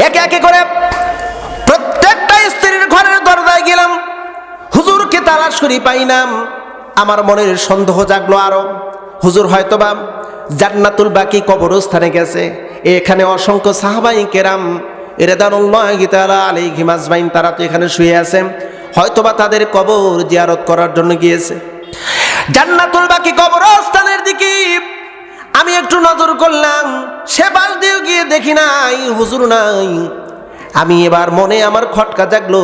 একে একে করে প্রত্যেকটা স্ত্রীর ঘরের দরজায় গেলাম। হুজুরকে তালাশ করি পাইলাম। আমার মনের সন্দেহ জাগলো আরও। হুজুর হয়তোবা জান্নাতুল বাকি কবরস্থানে গেছে। এখানে অসংখ্য সাহাবাই কেরাম রেদানুল্লাহ গীতালা আলী ঘিমাজবাইন তারা তো এখানে শুয়ে আছে। হয়তোবা তাদের কবর জিয়ারত করার জন্য গিয়েছে। জান্নাতুল বাকি কবরস্থানের দিকে আমি একটু নজর করলাম, সে পাশ দিয়ে গিয়ে দেখি নাই, হুজুর নাই। আমি এবার মনে আমার খটকা জাগলো,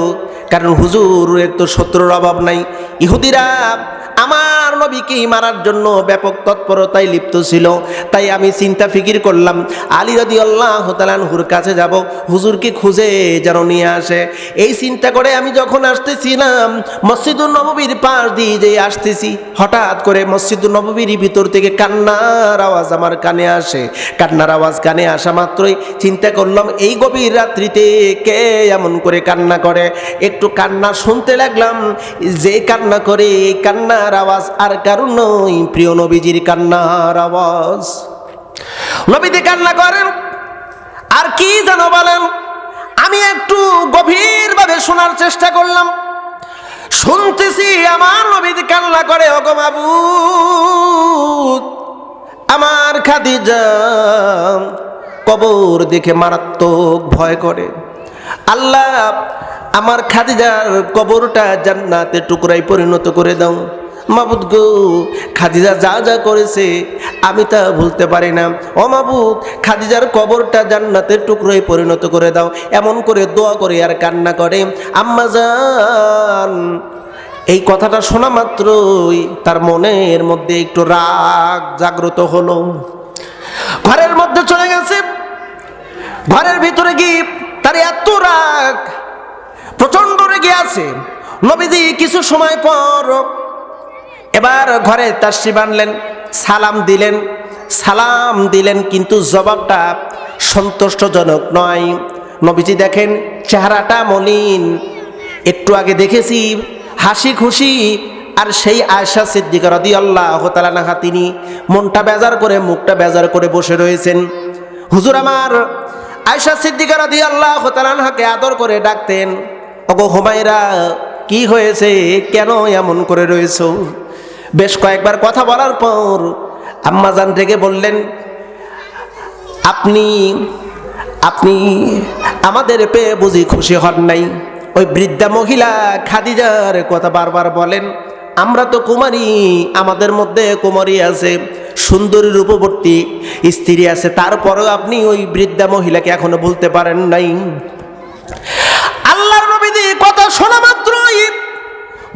কারণ হুজুর তো শত্রুর অভাব নাই। ইহুদিরা আমার নবীকে মারার জন্য ব্যাপক তৎপরতায় লিপ্ত ছিল। তাই আমি চিন্তা ফিকির করলাম, আলী রদি আল্লাহ তালানহুর কাছে যাব, হুজুরকে খুঁজে যেন নিয়ে আসে। এই চিন্তা করে আমি যখন আসতেছিলাম মসজিদুল নববীর পাশ দিয়ে যে আসতেছি, হঠাৎ করে মসজিদুল নববীর ভিতর থেকে কান্নার আওয়াজ আমার কানে আসে। কান্নার আওয়াজ কানে আসা মাত্রই চিন্তা করলাম, এই গভীর রাত্রিতে কে এমন করে কান্না করে? একটু কান্না শুনতে লাগলাম, যে কান্না করে, এই কান্নার আওয়াজ, আর কারণ নয়, প্রিয় নবীজির কান্নার আওয়াজ। নবীতে কান্না করেন, আর কি যেন বলেন? আমি একটু গভীরভাবে শোনার চেষ্টা করলাম। শুনতেছি আমার নবীতে কান্না করে অগমাবু আমার খাদিজা কবর দেখে মারাত্মক ভয় করে। আল্লাহ, আমার খাদিজার কবরটা জান্নাতে টুকরাই পরিণত করে দাও। মাবুদ গো, খাদিজা যা যা করেছে, আমি তা ভুলতে পারি না। ও মাবুদ, খাদিজার কবরটা জান্নাতের টুকরোয় পরিণত করে দাও, এমন করে দোয়া করে আর কান্না করে। আম্মা জান, এই কথাটা শোনা মাত্রই তার মনের মধ্যে একটু রাগ জাগ্রত হলো। ঘরের মধ্যে চলে গেছে। ঘরের ভিতরে গিয়ে তার এত রাগ প্রচণ্ড রেগে আছে। নবীজি কিছু সময় পর এবার ঘরে তাসি বানলেন, সালাম দিলেন। সালাম দিলেন কিন্তু জবাবটা সন্তুষ্টজনক নয়। নবীজি দেখেন, চেহারাটা মলিন। একটু আগে দেখেছি হাসি খুশি আর সেই আয়সা সিদ্দিকা রদি আল্লাহ তালানাহা তিনি মনটা বেজার করে, মুখটা বেজার করে বসে রয়েছেন। হুজুর আমার আয়সা সিদ্দিকা রদি আল্লাহ তালানহাকে আদর করে ডাকতেন, ওগো হুমায়রা, কি হয়েছে? কেন এমন করে রয়েছ? বেশ কয়েকবার কথা বলার পর আম্মাজান থেকে বললেন, আপনি আপনি আমাদের পেয়ে বুঝি খুশি হন নাই। ওই বৃদ্ধা মহিলা খাদিজার কথা বারবার বলেন, আমরা তো কুমারী, আমাদের মধ্যে কুমারী আছে, সুন্দরী রূপবর্তী স্ত্রী আছে, তারপরেও আপনি ওই বৃদ্ধা মহিলাকে এখনও বলতে পারেন নাই। আল্লাহর নবীদের কথা শোনা মাত্রই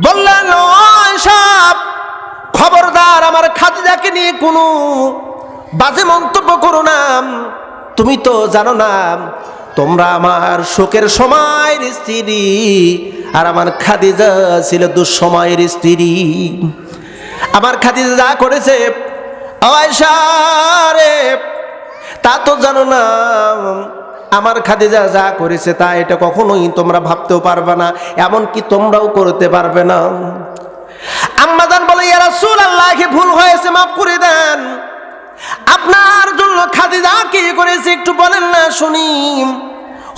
বললেন, "ও সাপ খবরদার আমার খাদিজাকে নিয়ে কোনো বাজে মন্তব্য করো না। তুমি তো জানো না, তোমরা আমার শোকের সময়ের স্ত্রী আর আমার খাদিজা ছিল দুঃসময়ের স্ত্রী। আমার খাদিজা যা করেছে তা তো জানো না। আমার খাদিজা যা করেছে, তা এটা কখনোই তোমরা ভাবতেও পারবে না, এমনকি তোমরাও করতে পারবে না। আম্মাদান বলে, ইয়া রাসূল আল্লাহকে ভুল হয়েছে? মাফ করে দেন। আপনার জন্য খাদিজা কি করেছে একটু বলেন না শুনি।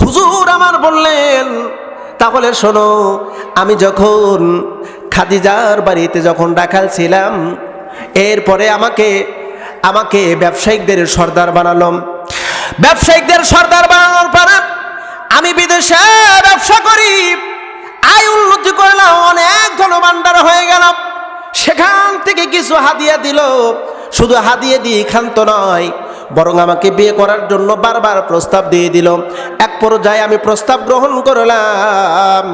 হুজুর আমার বললেন, তাহলে শোনো, আমি যখন খাদিজার বাড়িতে যখন ডাকাল ছিলাম, এরপরে আমাকে আমাকে ব্যবসায়িকদের সর্দার বানালাম। ব্যবসায়িকদের সর্দার বানানোর পরে আমি বিদেশে হাদিয়া দিল, শুধু হাদিয়ে দিয়ে ক্ষান্ত নয়, বরং আমাকে বিয়ে করার জন্য বারবার প্রস্তাব দিয়ে দিল। এক পর্যায়ে আমি প্রস্তাব গ্রহণ করলাম।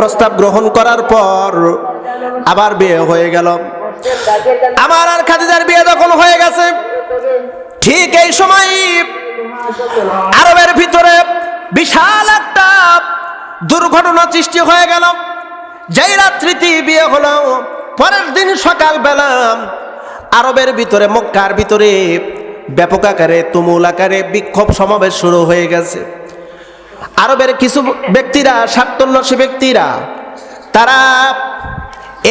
প্রস্তাব গ্রহণ করার পর আবার বিয়ে হয়ে গেল। আমার আর খাদিজার বিয়ে যখন হয়ে গেছে, ঠিক এই সময় আরবের ভিতরে বিশাল একটা দুর্ঘটনা সৃষ্টি হয়ে গেল। যেই রাত্রিতে বিয়ে হলো পরের দিন সকালবেলা আরবের ভিতরে, মক্কার ভিতরে ব্যাপক আকারে, তুমুল আকারে বিক্ষোভ সমাবেশ শুরু হয়ে গেছে। আরবের কিছু ব্যক্তিরা স্বার্থন্যাসী ব্যক্তিরা, তারা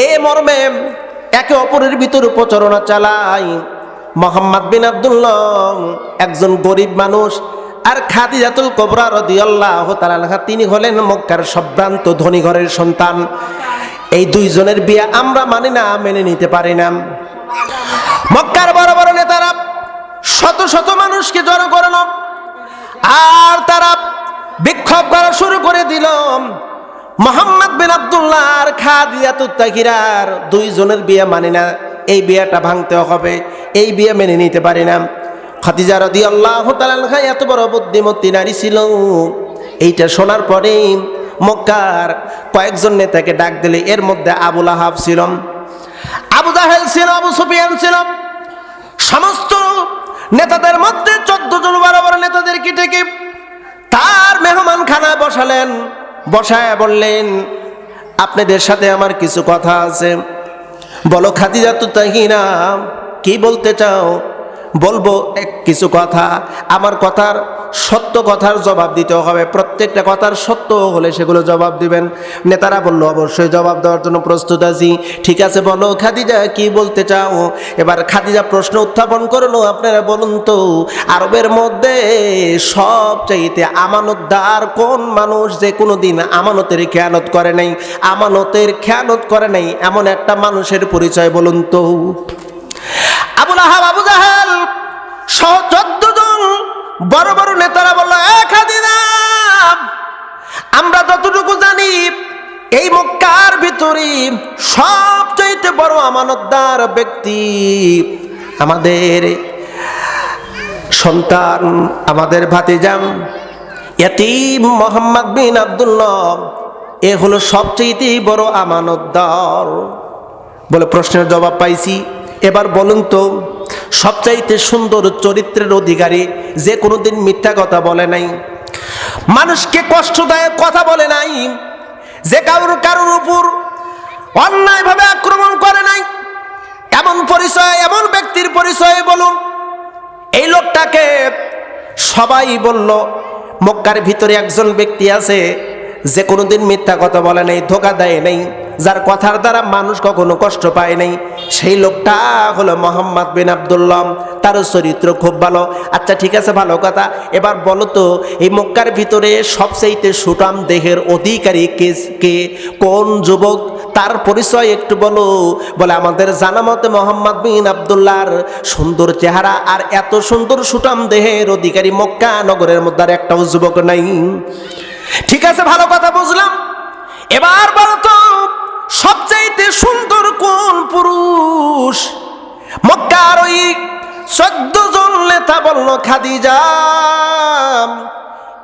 এ মর্মে একে অপরের ভিতর প্রচারণা চালায়। মোহাম্মদ বিন আব্দুল্লাহ একজন গরিব মানুষ আর খাদিজাতুল কোবরা রদিয়াল্লাহ তাআলা তিনি হলেন মক্কার সম্ভ্রান্ত ধনী ঘরের সন্তান। এই দুইজনের বিয়ে আমরা মানি না, মেনে নিতে পারি না। মক্কার বড় বড় নেতারা শত শত মানুষকে জড়ো করল, আর তারা বিক্ষোভ করা শুরু করে দিল। মোহাম্মদ বিন আব্দুল্লাহ আর খাদিজাতুত তাহিরার দুইজনের বিয়ে মানি না। এই বিয়েটা ভাঙতে হবে, এই বিয়ে মেনে নিতে পারি না। খাদিজা রদি আল্লাহ এত বড় বুদ্ধিমতী নারী ছিল। এইটা শোনার পরে মক্কার কয়েকজন নেতাকে ডাক দিলে এর মধ্যে আবুল আহাব ছিল, আবু জাহেল ছিল, আবু সুফিয়ান ছিল। সমস্ত নেতাদের মধ্যে চোদ্দ জন বড় বড় নেতাদেরকে ডেকে তার মেহমান খানায় বসালেন, বসায় বললেন, আপনাদের সাথে আমার কিছু কথা আছে। বলো, খাদিজা তো তাহিনা, কি বলতে চাও? বলব, এক কিছু কথা। আমার কথার সত্য কথার জবাব দিতে হবে। প্রত্যেকটা কথার সত্য হলে সেগুলো জবাব দিবেন। নেতারা বলল, অবশ্যই জবাব দেওয়ার জন্য প্রস্তুত আছি। ঠিক আছে, বলো, খাদিজা, কি বলতে চাও? এবার খাদিজা প্রশ্ন উত্থাপন করল, আপনারা বলুন তো, আরবের মধ্যে সব সবচাইতে আমানতদার কোন মানুষ যে কোনো দিন আমানতের খেয়ানত করে নাই? আমানতের খেয়ানত করে নাই, এমন একটা মানুষের পরিচয় বলুন তো। আবুল আহাব, আবু জাহেল সহ চোদ্দ জন বড় বড় নেতারা বলল আমরা যতটুকু জানি, এই মক্কার ভিতরে সবচাইতে বড় আমানতদার ব্যক্তি আমাদের সন্তান, আমাদের ভাতিজাম এতিম মোহাম্মদ বিন আবদুল্লাহ। এ হলো সবচেয়ে বড় আমানতদার। বলে প্রশ্নের জবাব পাইছি। এবার বলুন তো সবচাইতে সুন্দর চরিত্রের অধিকারী যে কোনোদিন মিথ্যা কথা বলে নাই। মানুষকে কষ্টদায়ক কথা বলে নাই। যে কারোর কারোর উপর অন্যায়ভাবে আক্রমণ করে নাই। এমন পরিচয়, এমন ব্যক্তির পরিচয় বলুন। এই লোকটাকে সবাই বলল, মক্কার ভিতরে একজন ব্যক্তি আছে যে কোনোদিন মিথ্যা কথা বলে নাই, ধোকা দেয় নাই, যার কথার দ্বারা মানুষ কখনো কষ্ট পায় নাই, সেই লোকটা হলো মোহাম্মদ বিন আবদুল্লাহ। তার চরিত্র খুব ভালো। আচ্ছা ঠিক আছে, ভালো কথা। এবার বলো তো, এই মক্কার ভিতরে সবচেয়ে সুটাম দেহের অধিকারী কে কে, কোন যুবক? তার পরিচয় একটু বলো। বলে, আমাদের জানা মতে মোহাম্মদ বিন আবদুল্লাহর সুন্দর চেহারা আর এত সুন্দর সুটাম দেহের অধিকারী মক্কা নগরের মধ্যে আর একটাও যুবক নাই। ঠিক আছে, ভালো কথা বুঝলাম। এবার বলো তো, সবচাইতে সুন্দর কোন পুরুষ? মক্কার ওই চোদ্দ জন নেতা বলল, খাদিজা,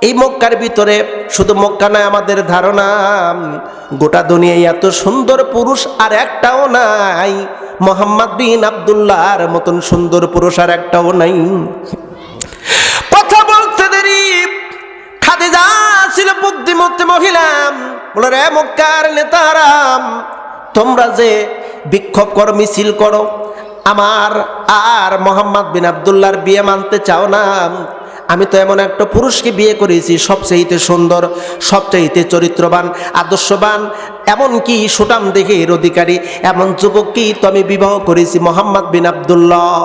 এই মক্কার ভিতরে শুধু মক্কা নয়, আমাদের ধারণা, গোটা দুনিয়ায় এত সুন্দর পুরুষ আর একটাও নাই। মোহাম্মদ বিন আবদুল্লাহর মতন সুন্দর পুরুষ আর একটাও নাই। কথা বলতে দেরি বুদ্ধিমতী মহিলা বলে, রে মক্কার নেতারাম, তোমরা যে বিক্ষোভ করো, মিছিল করো, আমার আর মোহাম্মদ বিন আবদুল্লাহর বিয়ে মানতে চাও না। আমি তো এমন একটা পুরুষকে বিয়ে করেছি, সবচেয়েতে সুন্দর সবচাইতে চরিত্রবান, আদর্শবান, এমনকি সুটাম দেহের অধিকারী, এমন যুবককেই তো আমি বিবাহ করেছি মোহাম্মদ বিন আবদুল্লাহ।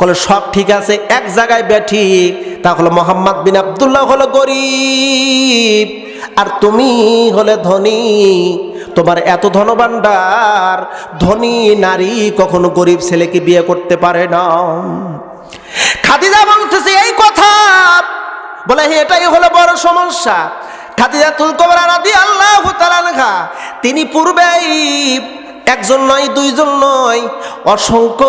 কলে সব ঠিক আছে, এক জায়গায় ব্যাঠি তাহলে মোহাম্মদ বিন আবদুল্লাহ হলো গরিব। আর তুমি হলে ধনী। তোমার এত ধনভাণ্ডার, ধনী নারী কখনো গরিব ছেলেকে বিয়ে করতে পারে না। খাদিজা বলতেছে এই কথা, বলে এটাই হলো বড় সমস্যা। খাদিজা তুলকবরা রাদি আল্লাহ তিনি পূর্বেই একজন নয়, দুইজন নয়। অসংখ্য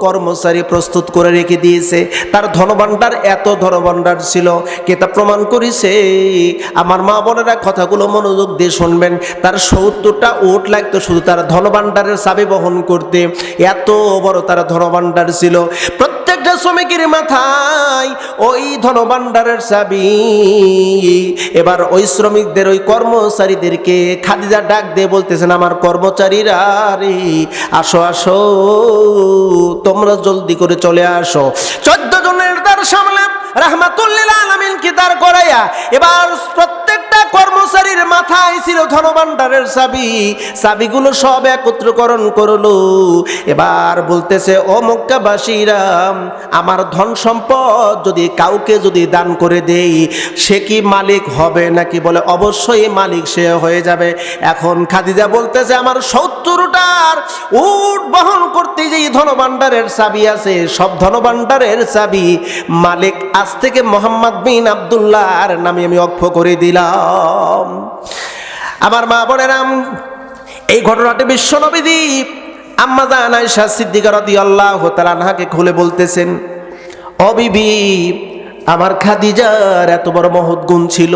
কর্মচারী প্রস্তুত করে রেখে দিয়েছে। তার ধনভাণ্ডার এত ধনভাণ্ডার ছিল। কেতা প্রমাণ করেছে, আমার মা বোনেরা কথাগুলো মনোযোগ দিয়ে শুনবেন। তার সত্তরটা ওট লাগতো শুধু তার ধনভাণ্ডারের চাবি বহন করতে। এত বড় তার ধনভাণ্ডার ছিল। প্রত্যেকটা শ্রমিকের মাথায় ওই ধনভাণ্ডারের চাবি। এবার ওই শ্রমিকদের, ওই কর্মচারীদেরকে খাদিজা ডাক দিয়ে বলতেছেন, আমার কর্মচারীরা রে, আসো আসো, তোমরা জলদি করে চলে আসো। চোদ্দ জনের তার সামনে রাহমাতুল্লিল আলমিনকে দাঁড় করাইয়া। এবার প্রত্যেকটা কর্মচারীর মাথায় ছিল ধনভাণ্ডারের চাবি। চাবিগুলো সব একত্রকরণ করল। এবার বলতেছে, ও মক্কাবাসীরা, আমার ধন সম্পদ যদি কাউকে যদি দান করে দেই, সে কি মালিক হবে নাকি? বলে, অবশ্যই মালিক সে হয়ে যাবে। এখন খাদিজা বলতেছে, আমার সত্তরটার উট বহন করতে যেই ধনভাণ্ডারের চাবি আছে, সব ধনভাণ্ডারের চাবি মালিক আজ থেকে মোহাম্মদ বিন আবদুল্লাহর নামে আমি অক্ষ করে দিলাম। আমার মা বোনেরাম, এই ঘটনাটি বিশ্ব নবীদি আম্মা জান আয়েশা সিদ্দিকা রাদিয়াল্লাহু তাআলা আনহাকে খুলে বলতেছেন, ও বিবি, আমার খাদিজার এত বড় মহৎ গুণ ছিল।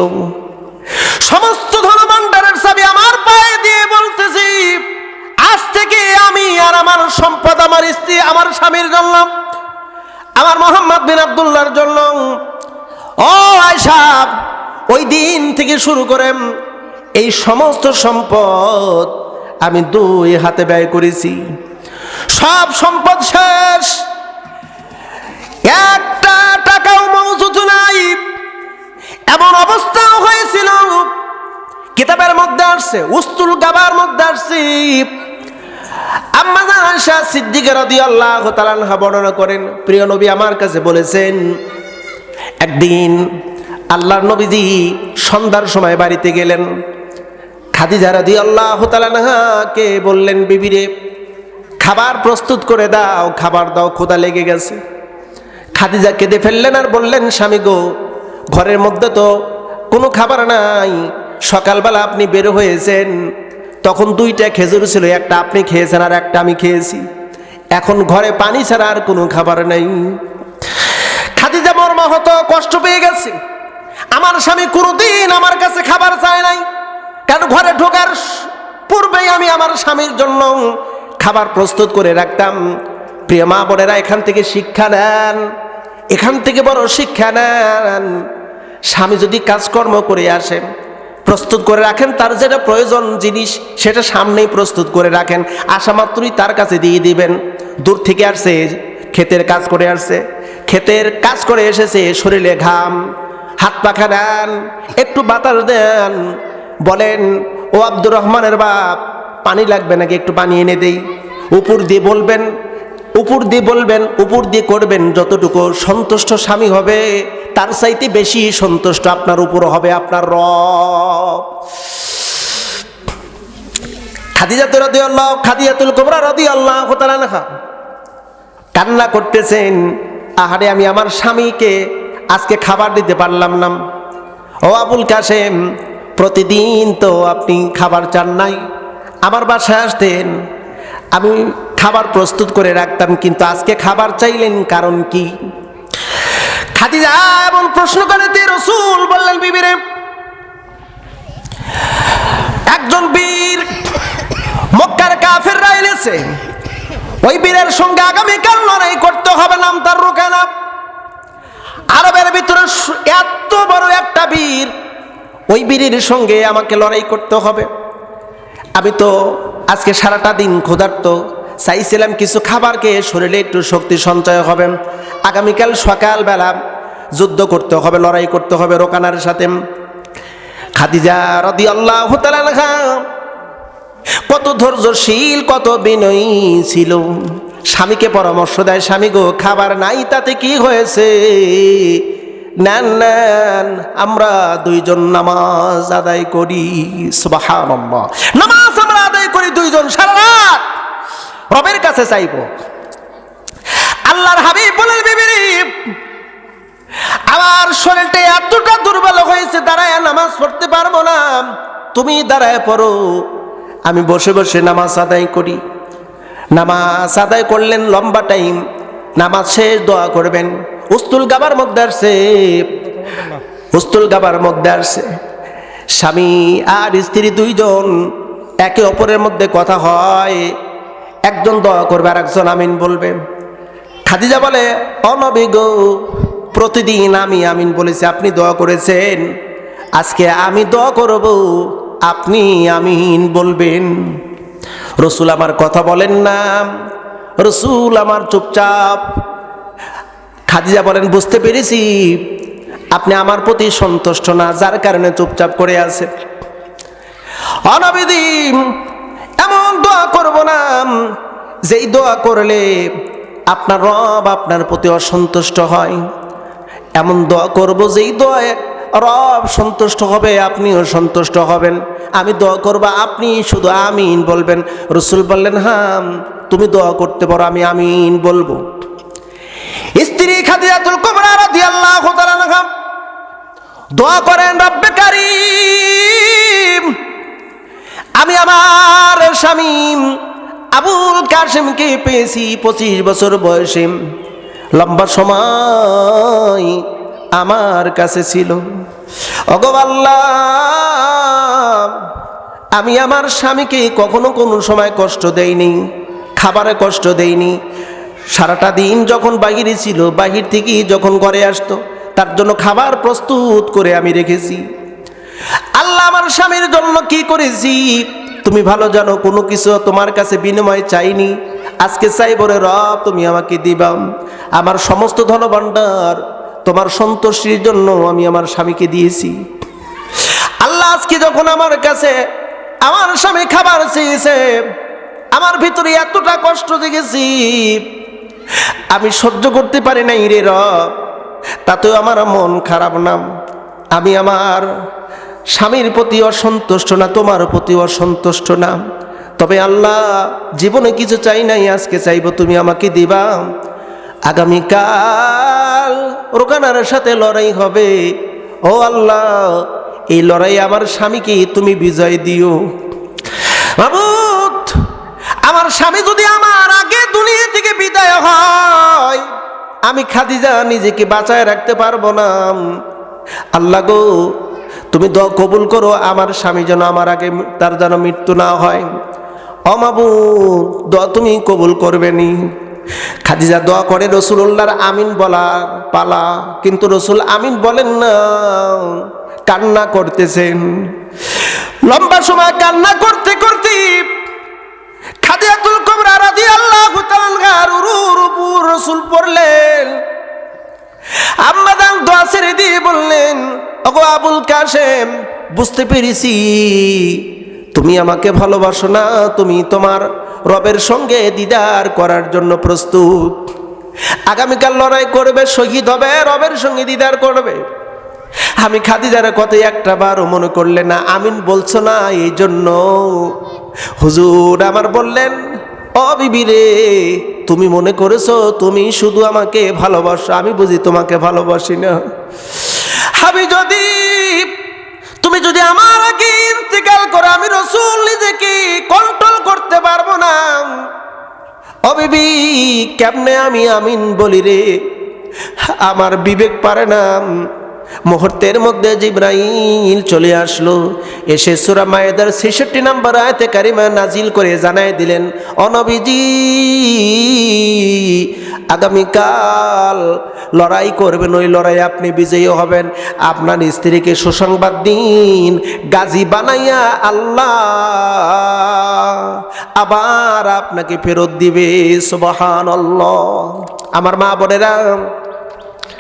সমস্ত ধনভাণ্ডারের চাবি আমার পায়ে দিয়ে বলতেছি, আজ থেকে আমি আর আমার সম্পদ, আমার স্ত্রী, আমার স্বামীর জন্য, আমার মোহাম্মদ বিন আবদুল্লাহর জন্য, ও আয়সা ওই দিন থেকে শুরু করে এই সমস্ত সম্পদ আমি দুই হাতে ব্যয় করেছি। সব সম্পদ শেষ। একটা টাকাও মৌজুদ নাই। এমন অবস্থাও হয়েছিল। কিতাবের মধ্যে আসছে, উস্তুল গাবার মধ্যে আসছে। আম্মাজান আয়েশা সিদ্দিকা রাদিয়াল্লাহু তাআলা বর্ণনা করেন, প্রিয় নবী আমার কাছে বলেছেন, একদিন আল্লাহর নবীজি সন্ধ্যার সময় বাড়িতে গেলেন। খাদিজা রাদিয়াল্লাহু তাআলা আনহাকে বললেন, বিবিরে, খাবার প্রস্তুত করে দাও, খাবার দাও খোদা লেগে গেছে। খাদিজা কেঁদে ফেললেন আর বললেন, স্বামী গো, ঘরের মধ্যে তো কোনো খাবার নাই। সকালবেলা আপনি বের হয়েছেন, তখন দুইটা খেজুর ছিল, একটা আপনি খেয়েছেন আর একটা আমি খেয়েছি। এখন ঘরে পানি ছাড়া আর কোনো খাবার নাই। খাদিজা মর্মাহত কষ্ট পেয়ে গেছে। আমার স্বামী কোনোদিন আমার কাছে খাবার চায় নাই। কেন ঘরে ঢোকার পূর্বেই আমি আমার স্বামীর জন্য খাবার প্রস্তুত করে রাখতাম। প্রিয় মা বোনেরা, এখান থেকে শিক্ষা নেন। এখান থেকে বড় শিক্ষা নেন। স্বামী যদি কাজকর্ম করে আসেন প্রস্তুত করে রাখেন, তার যেটা প্রয়োজন জিনিস, সেটা সামনেই প্রস্তুত করে রাখেন। আশা মাত্রই তার কাছে দিয়ে দিবেন। দূর থেকে আসছে ক্ষেতের কাজ করে আসছে ক্ষেতের কাজ করে এসেছে, শরীরে ঘাম, হাত পাখা দেন একটু বাতাস দেন। বলেন, ও আব্দুর রহমানের বাপ, পানি লাগবে নাকি? একটু পানি এনে দেই। উপর দিয়ে বলবেন, উপর দিয়ে বলবেন, উপর দিয়ে করবেন যতটুকু সন্তুষ্ট স্বামী হবে, তার চাইতে বেশি সন্তুষ্ট আপনার উপর হবে আপনার র খাদিজাত রদি আল্লাহ খাদিজাতুল কোবরা রদি আল্লাহ খা কান্না করতেছেন, আহারে, আমি আমার স্বামীকে আজকে খাবার দিতে পারলাম না। ও আবুল কাসেম প্রতিদিন তো আপনি খাবার চান নাই। আমার বাসায় আসতেন। আমি খাবার প্রস্তুত করে রাখতাম, কিন্তু আজকে খাবার চাইলেন কারণ কি? খাদিজা এমন প্রশ্ন করে দিয়ে রসুল বললেন, বিবিরে, একজন বীর মক্কার কাফেররা এনেছে। ওই বীরের সঙ্গে আগামীকাল লড়াই করতে হবে, নাম তার রোকেনা আরবের ভিতরে এত বড় একটা বীর ওই বীরের সঙ্গে আমাকে লড়াই করতে হবে। আমি তো আজকে সারাটা দিন ক্ষুধার্ত। চাইছিলাম কিছু খাবার খেয়ে শরীরে একটু শক্তি সঞ্চয় হবে। আগামীকাল সকালবেলা যুদ্ধ করতে হবে, লড়াই করতে হবে রোকানার সাথে। খাদিজা রদি আল্লাহ কত ধৈর্যশীল, কত বিনয়ী ছিল। স্বামীকে পরামর্শ দেয়, স্বামী গো, খাবার নাই, তাতে কি হয়েছে? নেন নেন, আমরা দুইজন নামাজ আদায় করি, সুবহানাল্লাহ। নামাজ আমরা আদায় করি দুইজন সারা রাত। রবের কাছে চাইব। আল্লাহর হাবিব বলেন বিবিরি আমার শরীরটা এতটা দুর্বল হয়েছে, দাঁড়ায় নামাজ পড়তে পারব না। তুমি দাঁড়ায় পড়ো, আমি বসে বসে নামাজ আদায় করি। নামাজ আদায় করলেন লম্বা টাইম, নামাজ শেষ দোয়া করবেন। উস্তুল গাবার মধ্যে আসছে। উস্তুল গাবার মধ্যে আসছে। স্বামী আর স্ত্রী দুইজন একে অপরের মধ্যে কথা হয়। একজন দয়া করবে আর একজন আমিন বলবে। খাদিজা বলে অনবিগ প্রতিদিন আমি আমিন বলেছি, আপনি দয়া করেছেন। আজকে আমি দয়া করব, আপনি আমিন বলবেন। রসুল আমার কথা বলেন না। রসুল আমার চুপচাপ খাদিজা বলেন, বুঝতে পেরেছি। আপনি আমার প্রতি সন্তুষ্ট না, যার কারণে চুপচাপ করে আছে। অনবিধি, এমন দোয়া করব না। যেই দোয়া করলে আপনার রব আপনার প্রতি অসন্তুষ্ট হয়। এমন দোয়া করব যেই দোয়ায় রব সন্তুষ্ট হবে, আপনিও সন্তুষ্ট হবেন। আমি দোয়া করব, আপনি শুধু আমিন বলবেন। রসুল বললেন হ্যাঁ তুমি দোয়া করতে পারো, আমি আমিন বলব। স্ত্রী খাদিজাতুল কুবরা রাদিয়াল্লাহু তাআলা আনহা, দোয়া করেন, রব্বে কারীম, আমি আমার স্বামী আবুল কাসিমকে পেয়েছি পঁচিশ বছর বয়সে। লম্বা সময় আমার কাছে ছিল। অগবাল্লা আমি আমার স্বামীকে কখনো কোনো সময় কষ্ট দেইনি, খাবারে কষ্ট দেইনি সারাটা দিন যখন বাহিরে ছিল, বাহির থেকে যখন ঘরে আসতো, তার জন্য খাবার প্রস্তুত করে আমি রেখেছি। আল্লাহ আমার স্বামীর জন্য কি করেছি? তুমি ভালো জানো, কোনো কিছু তোমার কাছে বিনিময় চাইনি। আজকে চাইব রে রব তুমি আমাকে দিবা। আমার সমস্ত ধনভাণ্ডার তোমার সন্তোষীর জন্য আমি আমার স্বামীকে দিয়েছি। আল্লাহ আজকে যখন আমার কাছে আমার স্বামী খাবার চেয়েছে, আমার ভিতরে এতটা কষ্ট দেখেছি আমি সহ্য করতে পারি নাই রে রব। তাতেও আমার মন খারাপ না। আমি আমার স্বামীর প্রতি অসন্তুষ্ট না, তোমার প্রতি অসন্তুষ্ট না। তবে আল্লাহ জীবনে কিছু চাই নাই, আজকে চাইব তুমি আমাকে দিবা। আগামীকাল রোকানার সাথে লড়াই হবে। ও আল্লাহ, এই লড়াই আমার স্বামীকে তুমি বিজয় দিও। আমার স্বামী যদি আমার দুনিয়া থেকে বিদায় হয়। আমি খাদিজা নিজেকে বাঁচায় রাখতে পারব না। আল্লাহ গো, তুমি দ কবুল করো, আমার স্বামী যেন আমার আগে তার যেন মৃত্যু না হয়। অমাবু দ তুমি কবুল করবে নি খাদিজা দোয়া করে রসুল্লাহর আমিন বলা পালা। কিন্তু রসুল আমিন বলেন না, কান্না করতেছেন। লম্বা সময় কান্না করতে করতে খাদিয়াতুল আম্মাদান বললেন কাশেম, বুঝতে পেরেছি। তুমি আমাকে ভালোবাসো না, তুমি তোমার রবের সঙ্গে দিদার করার জন্য প্রস্তুত। আগামীকাল লড়াই করবে, শহীদ হবে, রবের সঙ্গে দিদার করবে। আমি খাদিজার কথা একটা বারও মনে করলে না, আমিন বলছো না এই জন্য হুজুর আমার বললেন ও বিবি রে তুমি মনে করেছ তুমি শুধু আমাকে ভালোবাসো? আমি বুঝি তোমাকে ভালোবাসি না। আমি যদি, তুমি যদি আমার আগে ইন্তেকাল করো, আমি রসুল নিজেকে কন্ট্রোল করতে পারব না। ও বিবি, কেমনে আমি আমিন বলি রে? আমার বিবেক পারে না। মুহূর্তের মধ্যে জিব্রাইল চলে আসলো। এসে সুরা মায়েদার ছেষট্টি নম্বর আয়তে কারিমা নাজিল করে জানায় দিলেন অনবিজি আগামীকাল লড়াই করবেন, ওই লড়াই আপনি বিজয়ী হবেন। আপনার স্ত্রীকে সুসংবাদ দিন, গাজী বানাইয়া আল্লাহ আবার আপনাকে ফেরত দিবে সুবাহান আমার মা বোনেরা